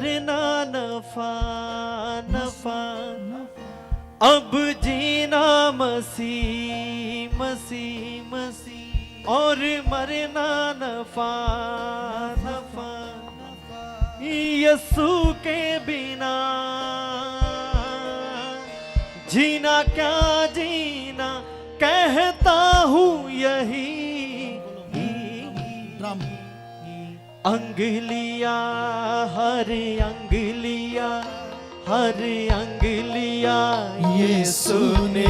मरना नफा नफा अब जीना मसीह मसीह मसीह और मरना नफा नफा यस्सु के बिना जीना क्या जीना कहता हूँ यही अंगलिया हर अंगलिया हर अंगलिया यीशु ने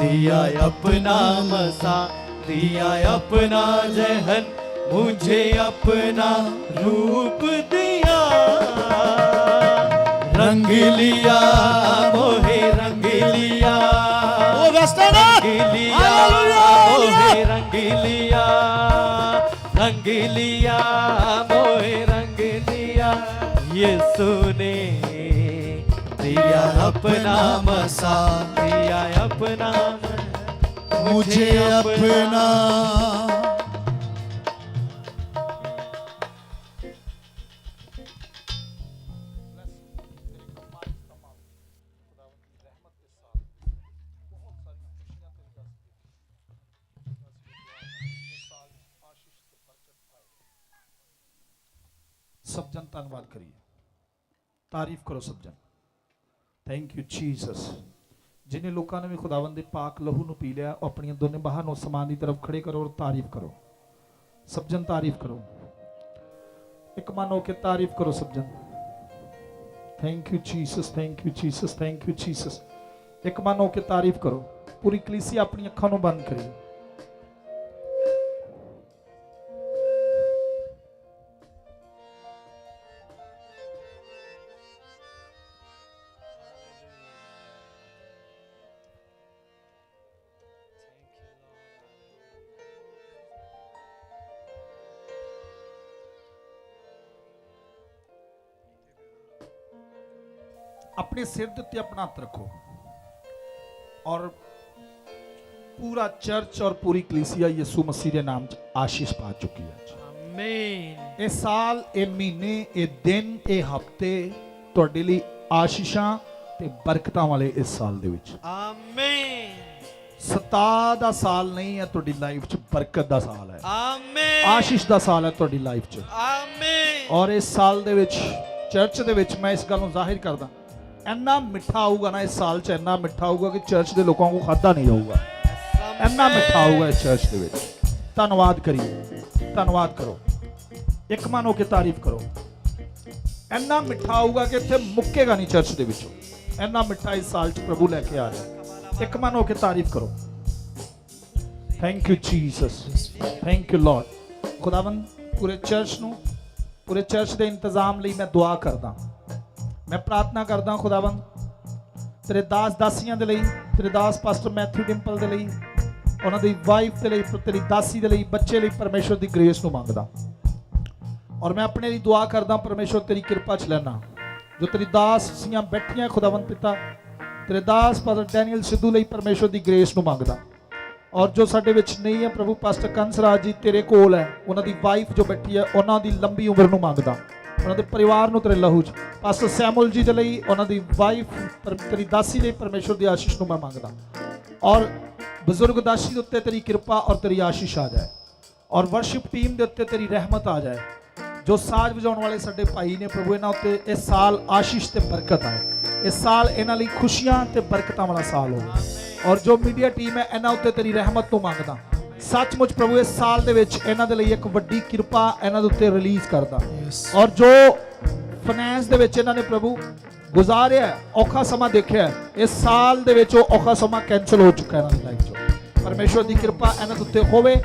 दिया अपना मसा दिया अपना जहन मुझे अपना रूप दिया रंग लिया मोहे रंग लिया ਉਹ ਵੈਸਟਰਨ रंग लिया मोहे रंग लिया रंग लिया मोहे रंग लिया यीशु ने दिया अपना मसा दिया अपना मुझे अपना ਸਭ ਜਨ ਧੰਨਵਾਦ ਕਰੀਏ। ਤਾਰੀਫ ਕਰੋ ਸਭ ਜਨ। ਥੈਂਕ ਯੂ ਜੀਸਸ ਜਿਨੇ ਲੋਕਾਂ ਨੇ ਵੀ ਖੁਦਾਵੰਦ ਦੇ ਪਾਕ ਲਹੂ ਨੂੰ ਪੀ ਲਿਆ ਆਪਣੀਆਂ ਦੋਨੇ ਬਾਹਾਂ ਨੂੰ ਅਸਮਾਨ ਦੀ ਤਰਫ ਖੜੇ ਕਰੋ ਔਰ ਤਾਰੀਫ ਕਰੋ। ਸਭ ਜਨ ਤਾਰੀਫ ਕਰੋ। ਇੱਕ ਮਨ ਹੋ ਕੇ ਤਾਰੀਫ ਕਰੋ ਸਭ ਜਨ। Thank you Jesus thank you Jesus thank you Jesus ਇੱਕ ਮਨ ਹੋ ਕੇ ਤਾਰੀਫ ਕਰੋ। ਪੂਰੀ ਕਲੀਸਿਆ ਆਪਣੀ ਅੱਖਾਂ ਨੂੰ ਬੰਦ ਕਰੀ ਆਪਣੇ ਸਿਰ ਦੇ ਉੱਤੇ ਆਪਣਾ ਹੱਥ ਰੱਖੋ। ਔਰ ਪੂਰਾ ਚਰਚ ਔਰ ਪੂਰੀ ਕਲੀਸੀਆ ਯਿਸੂ ਮਸੀਹ ਦੇ ਨਾਮ 'ਚ ਆਸ਼ੀਸ਼ ਪਾ ਚੁੱਕੀ ਹੈ ਆਮੀਨ ਇਹ ਸਾਲ ਇਹ ਮਹੀਨੇ ਇਹ ਦਿਨ ਇਹ ਹਫ਼ਤੇ ਤੁਹਾਡੇ ਲਈ ਆਸ਼ੀਸ਼ਾਂ ਤੇ ਬਰਕਤਾਂ ਵਾਲੇ ਇਸ ਸਾਲ ਦੇ ਵਿੱਚ। ਆਮੀਨ ਸਤਾ ਦਾ ਸਾਲ ਨਹੀਂ ਹੈ ਤੁਹਾਡੀ ਲਾਈਫ 'ਚ ਬਰਕਤ ਦਾ ਸਾਲ ਹੈ। ਆਮੀਨ ਆਸ਼ੀਸ਼ ਦਾ ਸਾਲ ਹੈ ਤੁਹਾਡੀ ਲਾਈਫ 'ਚ। ਆਮੀਨ ਔਰ ਇਸ ਸਾਲ ਦੇ ਵਿੱਚ ਚਰਚ ਦੇ ਵਿੱਚ ਮੈਂ ਇਸ ਗੱਲ ਨੂੰ ਜ਼ਾਹਿਰ ਕਰਦਾ ਇੰਨਾ ਮਿੱਠਾ ਆਊਗਾ ਨਾ ਇਸ ਸਾਲ 'ਚ, ਇੰਨਾ ਮਿੱਠਾ ਆਊਗਾ ਕਿ ਚਰਚ ਦੇ ਲੋਕਾਂ ਨੂੰ ਖਾਦਾ ਨਹੀਂ ਜਾਊਗਾ। ਇੰਨਾ ਮਿੱਠਾ ਆਊਗਾ ਇਸ ਚਰਚ ਦੇ ਵਿੱਚ। ਧੰਨਵਾਦ ਕਰੀਏ, ਧੰਨਵਾਦ ਕਰੋ। ਇੱਕ ਮਨ ਹੋ ਕੇ ਤਾਰੀਫ ਕਰੋ। ਇੰਨਾ ਮਿੱਠਾ ਆਊਗਾ ਕਿ ਇੱਥੇ ਮੁੱਕੇਗਾ ਨਹੀਂ ਚਰਚ ਦੇ ਵਿੱਚੋਂ। ਇੰਨਾ ਮਿੱਠਾ ਇਸ ਸਾਲ 'ਚ ਪ੍ਰਭੂ ਲੈ ਕੇ ਆ ਰਿਹਾ। ਇੱਕ ਮਨ ਹੋ ਕੇ ਤਾਰੀਫ ਕਰੋ। Thank you Jesus thank you lord ਖੁਦਾਵੰਦ, ਪੂਰੇ ਚਰਚ ਨੂੰ, ਪੂਰੇ ਚਰਚ ਦੇ ਇੰਤਜ਼ਾਮ ਲਈ ਮੈਂ ਦੁਆ ਕਰਦਾ। ਮੈਂ ਪ੍ਰਾਰਥਨਾ ਕਰਦਾ ਖੁਦਾਵੰਦ, ਤੇਰੇ ਦਾਸ ਦਾਸੀਆਂ ਦੇ ਲਈ, ਤੇਰੇ ਦਾਸ ਪਾਸਟਰ ਮੈਥਿਊ ਡਿੰਪਲ ਦੇ ਲਈ, ਉਹਨਾਂ ਦੀ ਵਾਈਫ ਦੇ ਲਈ ਤੇਰੀ ਦਾਸੀ ਦੇ ਲਈ, ਬੱਚੇ ਲਈ ਪਰਮੇਸ਼ਵਰ ਦੀ ਗ੍ਰੇਸ ਨੂੰ ਮੰਗਦਾ। ਔਰ ਮੈਂ ਆਪਣੇ ਲਈ ਦੁਆ ਕਰਦਾ ਪਰਮੇਸ਼ਵਰ ਤੇਰੀ ਕਿਰਪਾ ਚ ਲੈਣਾ ਜੋ ਤੇਰੀ ਦਾਸੀਆਂ ਬੈਠੀਆਂ ਖੁਦਾਵੰਦ ਪਿਤਾ, ਤੇਰੇ ਦਾਸ ਪਾਸਟਰ ਡੈਨੀਅਲ ਸਿੱਧੂ ਲਈ ਪਰਮੇਸ਼ਵਰ ਦੀ ਗ੍ਰੇਸ ਨੂੰ ਮੰਗਦਾ। ਔਰ ਜੋ ਸਾਡੇ ਵਿੱਚ ਨਹੀਂ ਹੈ ਪ੍ਰਭੂ, ਪਾਸਟਰ ਕੰਸਰਾਜ ਜੀ ਤੇਰੇ ਕੋਲ ਹੈ, ਉਹਨਾਂ ਦੀ ਵਾਈਫ ਜੋ ਬੈਠੀ ਹੈ, ਉਹਨਾਂ ਦੀ ਲੰਬੀ ਉਮਰ ਨੂੰ ਮੰਗਦਾ। ਉਹਨਾਂ ਦੇ ਪਰਿਵਾਰ ਨੂੰ ਤੇਰੇ ਲਹੂ ਚ। ਪਾਸਟਰ ਸੈਮੂਅਲ ਜੀ ਦੇ ਲਈ ਉਹਨਾਂ ਦੀ ਵਾਈਫ ਤੇਰੀ ਦਾਸੀ ਲਈ ਪਰਮੇਸ਼ਵਰ ਦੀ ਆਸ਼ੀਸ਼ ਨੂੰ ਮੈਂ ਮੰਗਦਾ। ਔਰ ਬਜ਼ੁਰਗ ਦਾਸੀ ਦੇ ਉੱਤੇ ਤੇਰੀ ਕਿਰਪਾ ਔਰ ਤੇਰੀ ਆਸ਼ੀਸ਼ ਆ ਜਾਏ। ਔਰ ਵਰਸ਼ਿਪ ਟੀਮ ਦੇ ਉੱਤੇ ਤੇਰੀ ਰਹਿਮਤ ਆ ਜਾਏ। ਜੋ ਸਾਜ਼ ਵਜਾਉਣ ਵਾਲੇ ਸਾਡੇ ਭਾਈ ਨੇ ਪ੍ਰਭੂ, ਇਹਨਾਂ ਉੱਤੇ ਇਸ ਸਾਲ ਆਸ਼ੀਸ਼ ਤੇ ਬਰਕਤ ਆਏ। ਇਸ ਸਾਲ ਇਹਨਾਂ ਲਈ ਖੁਸ਼ੀਆਂ ਤੇ ਬਰਕਤਾਂ ਵਾਲਾ ਸਾਲ ਹੋਵੇ। ਔਰ ਜੋ ਮੀਡੀਆ ਟੀਮ ਹੈ, ਇਹਨਾਂ ਉੱਤੇ ਤੇਰੀ ਰਹਿਮਤ ਤੋਂ ਮੰਗਦਾ। ਸੱਚਮੁੱਚ ਪ੍ਰਭੂ ਇਸ ਸਾਲ ਦੇ ਵਿੱਚ ਇਹਨਾਂ ਦੇ ਲਈ ਇੱਕ ਵੱਡੀ ਕਿਰਪਾ ਇਹਨਾਂ ਦੇ ਉੱਤੇ ਰਿਲੀਜ਼ ਕਰਦਾ। ਔਰ ਜੋ ਫਾਈਨੈਂਸ ਦੇ ਵਿੱਚ ਇਹਨਾਂ ਨੇ ਪ੍ਰਭੂ ਗੁਜ਼ਾਰਿਆ ਔਖਾ ਸਮਾਂ ਦੇਖਿਆ ਇਸ ਸਾਲ ਦੇ ਵਿੱਚ ਉਹ ਔਖਾ ਸਮਾਂ ਕੈਨਸਲ ਹੋ ਚੁੱਕਾ ਹੈ ਇਹਨਾਂ ਦੀ ਲਾਈਫ 'ਚੋਂ। ਪਰਮੇਸ਼ਵਰ ਦੀ ਕਿਰਪਾ ਇਹਨਾਂ ਦੇ ਉੱਤੇ ਹੋਵੇ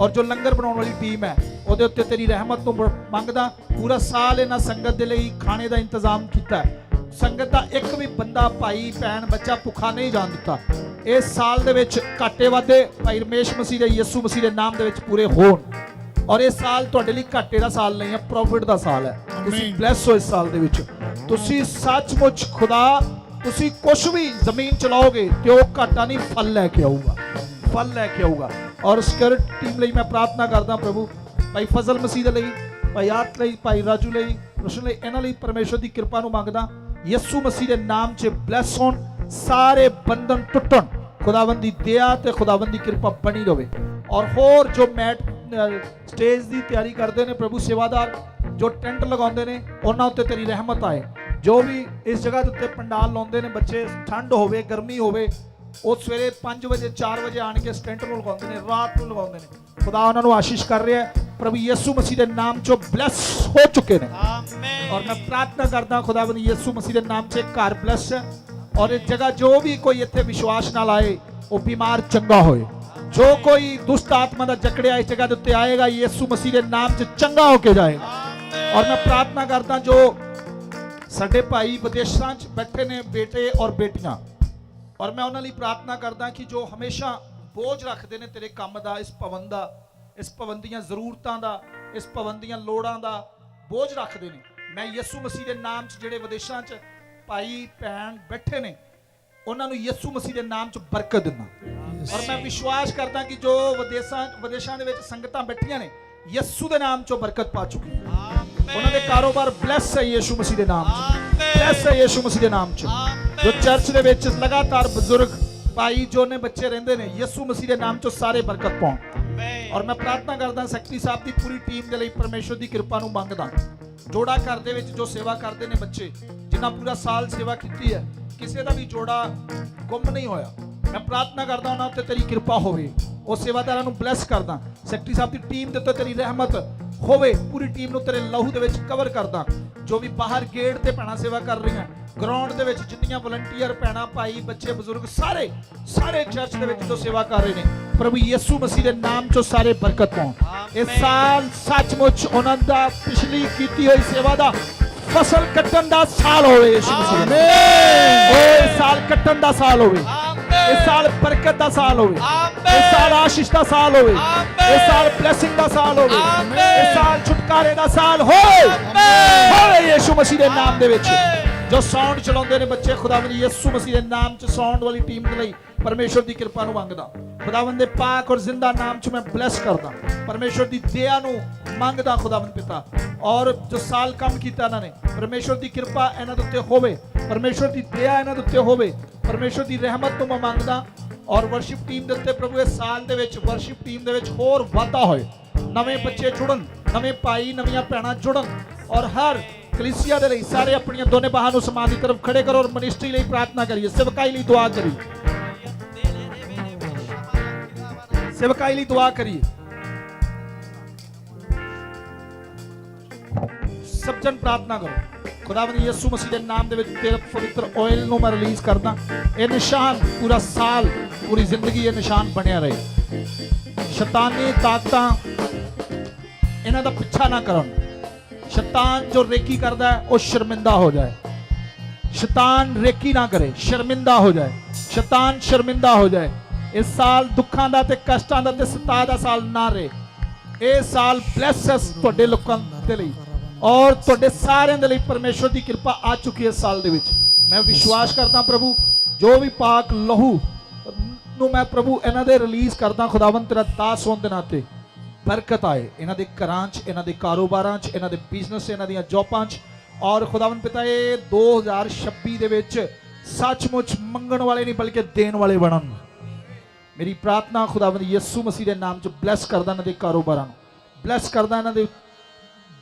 ਔਰ ਜੋ ਲੰਗਰ ਬਣਾਉਣ ਵਾਲੀ ਟੀਮ ਹੈ ਉਹਦੇ ਉੱਤੇ ਤੇਰੀ ਰਹਿਮਤ ਨੂੰ ਮੰਗਦਾ। ਪੂਰਾ ਸਾਲ ਇਹਨਾਂ ਸੰਗਤ ਦੇ ਲਈ ਖਾਣੇ ਦਾ ਇੰਤਜ਼ਾਮ ਕੀਤਾ ਹੈ। ਸੰਗਤ ਦਾ ਇੱਕ ਵੀ ਬੰਦਾ ਭਾਈ ਭੈਣ ਬੱਚਾ ਭੁੱਖਾ ਨਹੀਂ ਜਾਣ ਦਿੱਤਾ। ਇਸ ਸਾਲ ਦੇ ਵਿੱਚ ਘਾਟੇ ਵਾਧੇ ਭਾਈ ਰਮੇਸ਼ ਮਸੀਹ ਦੇ ਯਿਸੂ ਮਸੀਹ ਦੇ ਨਾਮ ਦੇ ਵਿੱਚ ਪੂਰੇ ਹੋਣ। ਔਰ ਇਹ ਸਾਲ ਤੁਹਾਡੇ ਲਈ ਘਾਟੇ ਦਾ ਸਾਲ ਨਹੀਂ ਹੈ ਪ੍ਰੋਫਿਟ ਦਾ ਸਾਲ ਹੈ। ਤੁਸੀਂ ਬਲੈਸ ਹੋ ਇਸ ਸਾਲ ਦੇ ਵਿੱਚ। ਤੁਸੀਂ ਸੱਚਮੁੱਚ ਖੁਦਾ ਤੁਸੀਂ ਕੁਝ ਵੀ ਜ਼ਮੀਨ ਚਲਾਓਗੇ ਤੇ ਉਹ ਘਾਟਾ ਨਹੀਂ ਫਲ ਲੈ ਕੇ ਆਊਗਾ। ਫਲ ਲੈ ਕੇ ਆਊਗਾ। ਔਰ ਸਕਰ ਟੀਮ ਲਈ ਮੈਂ ਪ੍ਰਾਰਥਨਾ ਕਰਦਾ ਪ੍ਰਭੂ ਭਾਈ ਫਜ਼ਲ ਮਸੀਹ ਦੇ ਲਈ ਭਾਈ ਆਰਤ ਲਈ ਭਾਈ ਰਾਜੂ ਲਈ ਪਰਸਨਲੀ ਇਹਨਾਂ ਲਈ ਪਰਮੇਸ਼ਰ ਦੀ ਕਿਰਪਾ ਨੂੰ ਮੰਗਦਾ। ਯਿਸੂ ਮਸੀਹ ਦੇ ਨਾਮ 'ਚ ਬਲੈਸ ਹੋਣ, ਸਾਰੇ ਬੰਧਨ ਟੁੱਟਣ। ਖੁਦਾਵੰਦ ਦੀ ਦਇਆ ਤੇ ਖੁਦਾਵੰਦ ਦੀ ਕਿਰਪਾ ਬਣੀ ਰਵੇ। ਔਰ ਹੋਰ ਜੋ ਮੈਟ ਸਟੇਜ ਦੀ ਤਿਆਰੀ ਕਰਦੇ ਨੇ ਪ੍ਰਭੂ ਸੇਵਾਦਾਰ, ਜੋ ਟੈਂਟ ਲਗਾਉਂਦੇ ਨੇ, ਉਹਨਾਂ ਉੱਤੇ ਤੇਰੀ ਰਹਿਮਤ ਆਏ। ਜੋ ਵੀ ਇਸ ਜਗ੍ਹਾ ਦੇ ਉੱਤੇ ਪੰਡਾਲ ਲਾਉਂਦੇ ਨੇ, ਬੱਚੇ ਠੰਡ ਹੋਵੇ, ਗਰਮੀ ਹੋਵੇ, ਉਹ ਸਵੇਰੇ 5 ਵਜੇ 4 ਵਜੇ ਆਣ ਕੇ ਸਟੈਂਟ ਨੂੰ ਲਗਾਉਂਦੇ ਨੇ, ਰਾਤ ਨੂੰ ਲਗਾਉਂਦੇ ਨੇ। ਖੁਦਾ ਉਹਨਾਂ ਨੂੰ ਆਸ਼ੀਸ਼ ਕਰ ਰਿਹਾ ਹੈ। ਪ੍ਰਭੂ ਯਿਸੂ ਮਸੀਹ ਦੇ ਨਾਮ 'ਚੋਂ ਬਲੈਸ ਹੋ ਚੁੱਕੇ ਨੇ। ਆਮੇਨ ਔਰ ਮੈਂ ਪ੍ਰਾਰਥਨਾ ਕਰਦਾ ਖੁਦਾਵੰਦ ਯਿਸੂ ਮਸੀਹ ਦੇ ਨਾਮ 'ਚ ਘਰ ਬਲੈਸ ਹੈ ਔਰ ਇਹ ਜਗ੍ਹਾ ਜੋ ਵੀ ਕੋਈ ਇੱਥੇ ਵਿਸ਼ਵਾਸ ਨਾਲ ਆਏ ਉਹ ਬਿਮਾਰ ਚੰਗਾ ਹੋਏ ਜੋ ਕੋਈ ਦੁਸ਼ਟ ਆਤਮਾ ਦਾ ਜਕੜਿਆ ਇਸ ਜਗ੍ਹਾ ਦੇ ਉੱਤੇ ਆਏਗਾ ਯਿਸੂ ਮਸੀਹ ਦੇ ਨਾਮ 'ਚ ਚੰਗਾ ਹੋ ਕੇ ਜਾਏਗਾ ਔਰ ਮੈਂ ਪ੍ਰਾਰਥਨਾ ਕਰਦਾ ਜੋ ਸਾਡੇ ਭਾਈ ਵਿਦੇਸ਼ਾਂ 'ਚ ਬੈਠੇ ਨੇ ਬੇਟੇ ਔਰ ਬੇਟੀਆਂ ਔਰ ਮੈਂ ਉਹਨਾਂ ਲਈ ਪ੍ਰਾਰਥਨਾ ਕਰਦਾ ਕਿ ਜੋ ਹਮੇਸ਼ਾ ਬੋਝ ਰੱਖਦੇ ਨੇ ਤੇਰੇ ਕੰਮ ਦਾ ਇਸ ਭਵਨ ਦਾ ਇਸ ਭਵਨ ਦੀਆਂ ਜ਼ਰੂਰਤਾਂ ਦਾ ਇਸ ਭਵਨ ਦੀਆਂ ਲੋੜਾਂ ਦਾ ਬੋਝ ਰੱਖਦੇ ਨੇ ਮੈਂ ਯਿਸੂ ਮਸੀਹ ਦੇ ਨਾਮ 'ਚ ਜਿਹੜੇ ਵਿਦੇਸ਼ਾਂ 'ਚ ਭਾਈ ਭੈਣ ਬੈਠੇ ਨੇ ਉਹਨਾਂ ਨੂੰ ਯਿਸੂ ਮਸੀਹ ਦੇ ਨਾਮ 'ਚ ਬਰਕਤ ਦਿੰਦਾ। ਔਰ ਮੈਂ ਵਿਸ਼ਵਾਸ ਕਰਦਾ ਕਿ ਜੋ ਵਿਦੇਸ਼ਾਂ ਵਿਦੇਸ਼ਾਂ ਦੇ ਵਿੱਚ ਸੰਗਤਾਂ ਬੈਠੀਆਂ ਨੇ ਯਿਸੂ ਦੇ ਨਾਮ 'ਚੋਂ ਬਰਕਤ ਪਾ ਚੁੱਕੀਆਂ ਉਹਨਾਂ ਦੇ ਕਾਰੋਬਾਰ ਬਲੈਸ ਹੈ ਯਿਸੂ ਮਸੀਹ ਦੇ ਨਾਮ 'ਚ। ਬਲੈਸ ਹੈ ਯਿਸੂ ਮਸੀਹ ਦੇ ਨਾਮ 'ਚ। ਜੋ ਚਰਚ ਦੇ ਵਿੱਚ ਲਗਾਤਾਰ ਬਜ਼ੁਰਗ ਭਾਈ ਜੋ ਨੇ ਬੱਚੇ ਰਹਿੰਦੇ ਨੇ ਯਿਸੂ ਮਸੀਹ ਦੇ ਨਾਮ 'ਚ ਸਾਰੇ ਬਰਕਤ ਪਾਉਣ। ਔਰ ਮੈਂ ਪ੍ਰਾਰਥਨਾ ਕਰਦਾ ਸੈਕਟਰੀ ਸਾਹਿਬ ਦੀ ਪੂਰੀ ਟੀਮ ਦੇ ਲਈ ਪਰਮੇਸ਼ਵਰ ਦੀ ਕਿਰਪਾ ਨੂੰ ਮੰਗਦਾ। ਜੋੜਾ ਘਰ ਦੇ ਵਿੱਚ ਜੋ ਸੇਵਾ ਕਰਦੇ ਨੇ ਬੱਚੇ ਜਿਨ੍ਹਾਂ ਪੂਰਾ ਸਾਲ ਸੇਵਾ ਕੀਤੀ ਹੈ, ਕਿਸੇ ਦਾ ਵੀ ਜੋੜਾ ਗੁੰਮ ਨਹੀਂ ਹੋਇਆ। ਮੈਂ ਪ੍ਰਾਰਥਨਾ ਕਰਦਾ ਉਹਨਾਂ ਉੱਤੇ ਤੇਰੀ ਕਿਰਪਾ ਹੋਵੇ। ਉਹ ਸੇਵਾਦਾਰਾਂ ਨੂੰ ਬਲੈਸ ਕਰਦਾ। ਸੈਕਟਰੀ ਸਾਹਿਬ ਦੀ ਟੀਮ ਦੇ ਉੱਤੇ ਤੇਰੀ ਰਹਿਮਤ ਹੋਵੇ। ਪੂਰੀ ਟੀਮ ਨੂੰ ਤੇਰੇ ਲਹੂ ਦੇ ਵਿੱਚ ਕਵਰ ਕਰਦਾ। ਜੋ ਵੀ ਬਾਹਰ ਗੇਟ ਤੇ ਭੈਣਾਂ ਸੇਵਾ ਕਰ ਰਹੀਆਂ ਗਰਾਊਂਡ ਦੇ ਵਿੱਚ ਜਿੰਨੀਆਂ ਵਲੰਟੀਅਰ ਭੈਣਾਂ ਭਾਈ ਬੱਚੇ ਬਜ਼ੁਰਗ ਸਾਰੇ ਸਾਰੇ ਚਰਚ ਦੇ ਵਿੱਚ ਜੋ ਸੇਵਾ ਕਰ ਰਹੇ ਨੇ ਪ੍ਰਭੂ ਯਿਸੂ ਮਸੀਹ ਦੇ ਨਾਮ 'ਚੋਂ ਸਾਰੇ ਬਰਕਤ ਪਾਉਣ। ਇਸ ਸਾਲ ਸੱਚਮੁੱਚ ਉਹਨਾਂ ਦਾ ਪਿਛਲੀ ਕੀਤੀ ਹੋਈ ਸੇਵਾ ਦਾ ਫਸਲ ਕੱਟਣ ਦਾ ਸਾਲ ਹੋਵੇ ਯਿਸੂ ਮਸੀਹ ਦੇ। ਓਏ ਸਾਲ ਕੱਟਣ ਦਾ ਸਾਲ ਹੋਵੇ। ਇਸ ਸਾਲ ਬਰਕਤ ਦਾ ਸਾਲ ਹੋਵੇ। ਇਸ ਸਾਲ ਆਸ਼ੀਸ਼ ਦਾ ਸਾਲ ਹੋਵੇ। ਇਸ ਸਾਲ ਬਲੇਸਿੰਗ ਦਾ ਸਾਲ ਹੋਵੇ। ਇਸ ਸਾਲ ਛੁਟਕਾਰੇ ਦਾ ਸਾਲ ਹੋਵੇ। ਹੋਵੇ ਯਿਸੂ ਮਸੀਹ ਦੇ ਨਾਮ ਦੇ ਵਿੱਚ। ਜੋ ਸਾਊਂਡ ਚਲਾਉਂਦੇ ਨੇ ਬੱਚੇ, ਖੁਦਾਵੰਦ ਯਿਸੂ ਮਸੀਹ ਦੇ ਨਾਮ 'ਚ ਸਾਊਂਡ ਵਾਲੀ ਟੀਮ ਦੇ ਲਈ ਪਰਮੇਸ਼ਵਰ ਦੀ ਕਿਰਪਾ ਨੂੰ ਮੰਗਦਾ। ਖੁਦਾਵੰਦ ਦੇ ਪਾਕ ਔਰ ਜ਼ਿੰਦਾ ਨਾਮ 'ਚ ਮੈਂ ਬਲੈਸ ਕਰਦਾ। ਪਰਮੇਸ਼ਵਰ ਦੀ ਦਇਆ ਨੂੰ ਮੰਗਦਾ ਖੁਦਾਵੰਦ ਪਿਤਾ। ਔਰ ਜੋ ਸਾਲ ਕੰਮ ਕੀਤਾ ਇਹਨਾਂ ਨੇ, ਪਰਮੇਸ਼ਵਰ ਦੀ ਕਿਰਪਾ ਇਹਨਾਂ ਦੇ ਉੱਤੇ ਹੋਵੇ, ਪਰਮੇਸ਼ਵਰ ਦੀ ਦਇਆ ਇਹਨਾਂ ਦੇ ਉੱਤੇ ਹੋਵੇ, ਪਰਮੇਸ਼ਵਰ ਦੀ ਰਹਿਮਤ ਨੂੰ ਮੈਂ ਮੰਗਦਾ। ਔਰ ਵਰਸ਼ਿਪ ਟੀਮ ਦੇ ਉੱਤੇ ਪ੍ਰਭੂ ਇਸ ਸਾਲ ਦੇ ਵਿੱਚ ਵਰਸ਼ਿਪ ਟੀਮ ਦੇ ਵਿੱਚ ਹੋਰ ਵਾਧਾ ਹੋਏ। ਨਵੇਂ ਬੱਚੇ ਜੁੜਨ, ਨਵੇਂ ਭਾਈ, ਨਵੀਆਂ ਭੈਣਾਂ ਜੁੜਨ। ਔਰ ਹਰ ਕਲੀਸਿਆ ਦੇ ਲਈ ਸਾਰੇ ਆਪਣੀਆਂ ਦੋਨੇ ਬਾਹਾਂ ਨੂੰ ਸਮਾਜ ਦੀ ਤਰਫ ਖੜੇ ਕਰੋ ਔਰ ਮਿਨਿਸਟਰੀ ਲਈ ਪ੍ਰਾਰਥਨਾ ਕਰੀਏ। ਸੇਵਕਾਈ ਲਈ ਦੁਆ ਕਰੀਏ। ਸੇਵਕਾਈ ਲਈ ਦੁਆ ਕਰੀਏ। ਸਭ ਜਨ ਪ੍ਰਾਰਥਨਾ ਕਰੋ। ਖੁਦਾਵੰਦ ਯਿਸੂ ਮਸੀਹ ਦੇ ਨਾਮ ਦੇ ਵਿੱਚ ਤੇਰੇ ਪਵਿੱਤਰ ਆਇਲ ਨੂੰ ਮੈਂ ਰਿਲੀਜ਼ ਕਰਦਾ। ਇਹ ਨਿਸ਼ਾਨ ਪੂਰਾ ਸਾਲ, ਪੂਰੀ ਜ਼ਿੰਦਗੀ ਇਹ ਨਿਸ਼ਾਨ ਬਣਿਆ ਰਹੇ। ਸ਼ੈਤਾਨੀ ਤਾਕਤਾਂ ਇਹਨਾਂ ਦਾ ਪਿੱਛਾ ਨਾ ਕਰਨ। ਸ਼ੈਤਾਨ ਜੋ ਰੇਕੀ ਕਰਦਾ ਹੈ, ਉਹ ਸ਼ਰਮਿੰਦਾ ਹੋ ਜਾਏ। ਸ਼ੈਤਾਨ ਰੇਕੀ ਨਾ ਕਰੇ, ਸ਼ਰਮਿੰਦਾ ਹੋ ਜਾਏ। ਸ਼ੈਤਾਨ ਸ਼ਰਮਿੰਦਾ ਹੋ ਜਾਏ। ਇਸ ਸਾਲ ਦੁੱਖਾਂ ਦਾ ਤੇ ਕਸ਼ਟਾਂ ਦਾ ਤੇ ਸਤਾ ਦਾ ਸਾਲ ਨਾ ਰਹੇ। ਇਹ ਸਾਲ ਬਲੈਸਸ ਤੁਹਾਡੇ ਲੋਕਾਂ ਦੇ ਲਈ ਔਰ ਤੁਹਾਡੇ ਸਾਰਿਆਂ ਦੇ ਲਈ ਪਰਮੇਸ਼ਵਰ ਦੀ ਕਿਰਪਾ ਆ ਚੁੱਕੀ ਹੈ ਇਸ ਸਾਲ ਦੇ ਵਿੱਚ। ਮੈਂ ਵਿਸ਼ਵਾਸ ਕਰਦਾ ਪ੍ਰਭੂ, ਜੋ ਵੀ ਪਾਕ ਲਹੂ ਨੂੰ ਮੈਂ ਪ੍ਰਭੂ ਇਹਨਾਂ ਦੇ ਰਿਲੀਜ਼ ਕਰਦਾ ਖੁਦਾਵੰਤ ਤੇਰਾ ਦਾਸ ਹੋਣ ਦੇ ਨਾਤੇ। ਬਰਕਤ ਆਏ। ਇਹਨਾਂ ਦੇ ਘਰਾਂ 'ਚ, ਇਹਨਾਂ ਦੇ ਕਾਰੋਬਾਰਾਂ 'ਚ, ਇਹਨਾਂ ਦੇ ਬਿਜ਼ਨਸ ਇਹਨਾਂ ਦੀਆਂ ਜੌਬਾਂ 'ਚ। ਔਰ ਖੁਦਾਵੰਤ ਪਿਤਾ ਇਹ 2026 ਦੇ ਵਿੱਚ ਸੱਚਮੁੱਚ ਮੰਗਣ ਵਾਲੇ ਨਹੀਂ, ਬਲਕਿ ਦੇਣ ਵਾਲੇ ਬਣਨ। ਮੇਰੀ ਪ੍ਰਾਰਥਨਾ ਖੁਦਾਵੰਦ ਯਿਸੂ ਮਸੀਹ ਦੇ ਨਾਮ 'ਚ ਬਲੈਸ ਕਰਦਾ ਇਹਨਾਂ ਦੇ ਕਾਰੋਬਾਰਾਂ ਨੂੰ। ਬਲੈਸ ਕਰਦਾ ਇਹਨਾਂ ਦੇ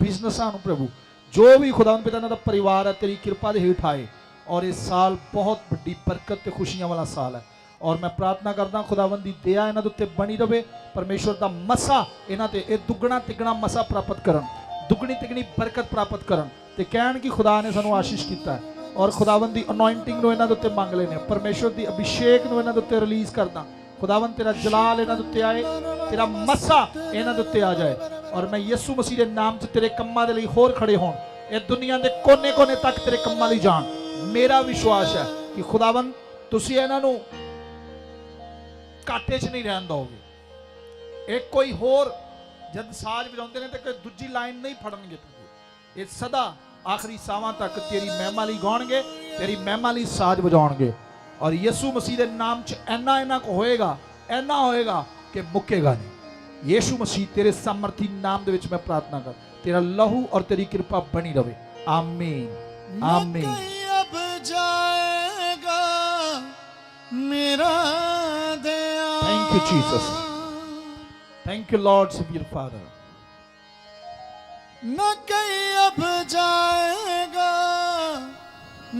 ਬਿਜ਼ਨਸਾਂ ਨੂੰ, ਪ੍ਰਭੂ। ਜੋ ਵੀ ਖੁਦਾਵੰਦ ਪਿਤਾ ਇਹਨਾਂ ਦਾ ਪਰਿਵਾਰ ਹੈ, ਤੇਰੀ ਕਿਰਪਾ ਦੇ ਹੇਠ ਆਏ। ਔਰ ਇਹ ਸਾਲ ਬਹੁਤ ਵੱਡੀ ਬਰਕਤ ਤੇ ਖੁਸ਼ੀਆਂ ਵਾਲਾ ਸਾਲ ਹੈ। ਔਰ ਮੈਂ ਪ੍ਰਾਰਥਨਾ ਕਰਦਾ ਖੁਦਾਵੰਦ ਦੀ ਦਇਆ ਇਹਨਾਂ ਦੇ ਉੱਤੇ ਬਣੀ ਰਵੇ, ਪਰਮੇਸ਼ਵਰ ਦਾ ਮਸਾ ਇਹਨਾਂ ਤੇ, ਇਹ ਦੁੱਗਣਾ ਤਿੱਗਣਾ ਮਸਾ ਪ੍ਰਾਪਤ ਕਰਨ, ਦੁੱਗਣੀ ਤਿੱਗਣੀ ਬਰਕਤ ਪ੍ਰਾਪਤ ਕਰਨ ਤੇ ਕਹਿਣ ਕਿ ਖੁਦਾ ਨੇ ਸਾਨੂੰ ਆਸ਼ੀਸ਼ ਕੀਤਾ ਹੈ ਔਰ ਖੁਦਾਵੰਦ ਦੀ ਅਨੋਇੰਟਿੰਗ ਨੂੰ ਇਹਨਾਂ ਦੇ ਉੱਤੇ ਮੰਗ ਲੈਨੇ ਆ ਪਰਮੇਸ਼ਵਰ ਦੀ ਅਭਿਸ਼ੇਕ ਨੂੰ ਇਹਨਾਂ ਦੇ ਉੱਤੇ ਰਿਲੀਜ਼ ਕਰਦਾ ਖੁਦਾਵੰਦ, ਤੇਰਾ ਜਲਾਲ ਇਹਨਾਂ ਦੇ ਉੱਤੇ ਆਏ, ਤੇਰਾ ਮਸਾ ਇਹਨਾਂ ਦੇ ਉੱਤੇ ਆ ਜਾਏ ਔਰ ਮੈਂ ਯਿਸੂ ਮਸੀਹ ਦੇ ਨਾਮ 'ਚ ਤੇਰੇ ਕੰਮਾਂ ਦੇ ਲਈ ਹੋਰ ਖੜੇ ਹੋਣ, ਇਹ ਦੁਨੀਆ ਦੇ ਕੋਨੇ-ਕੋਨੇ ਤੱਕ ਤੇਰੇ ਕੰਮਾਂ ਲਈ ਜਾਣ। ਮੇਰਾ ਵਿਸ਼ਵਾਸ ਹੈ ਕਿ ਖੁਦਾਵੰਦ, ਤੁਸੀਂ ਇਹਨਾਂ ਨੂੰ ਘਾਟੇ 'ਚ ਨਹੀਂ ਰਹਿਣ ਦੋਗੇ ਇਹ ਕੋਈ ਹੋਰ ਜਦ ਸਾਜ਼ ਵਜਾਉਂਦੇ ਨੇ ਤੇ ਕੋਈ ਦੂਜੀ ਲਾਈਨ ਨਹੀਂ ਫੜਨਗੇ ਤੁਸੀਂ ਇਹ ਸਦਾ ਆਖਰੀ ਸਾਹਾਂ ਤੱਕ ਤੇਰੀ ਮਹਿਮਾ ਲਈ ਗਾਉਣਗੇ, ਤੇਰੀ ਮਹਿਮਾ ਲਈ ਸਾਜ਼ ਵਜਾਉਣਗੇ। ਔਰ ਯਿਸੂ ਮਸੀਹ ਦੇ ਨਾਮ 'ਚ ਐਨਾ ਐਨਾ ਕੋ ਹੋਏਗਾ ਐਨਾ ਹੋਏਗਾ ਕਿ ਮੁੱਕੇਗਾ ਨਹੀਂ। ਯਿਸੂ ਮਸੀਹ ਤੇਰੇ ਸਮਰਥੀ ਨਾਮ ਦੇ ਵਿੱਚ ਮੈਂ ਪ੍ਰਾਰਥਨਾ ਕਰ, ਤੇਰਾ ਲਹੂ ਔਰ ਤੇਰੀ ਕਿਰਪਾ ਬਣੀ ਰਵੇ। ਆਮੀਨ। ਆਮੀਨ। ਅਬ ਜਾਏਗਾ, ਮੇਰਾ Thank you, Jesus. Thank you lord Sabir father न कहीं अब जाएगा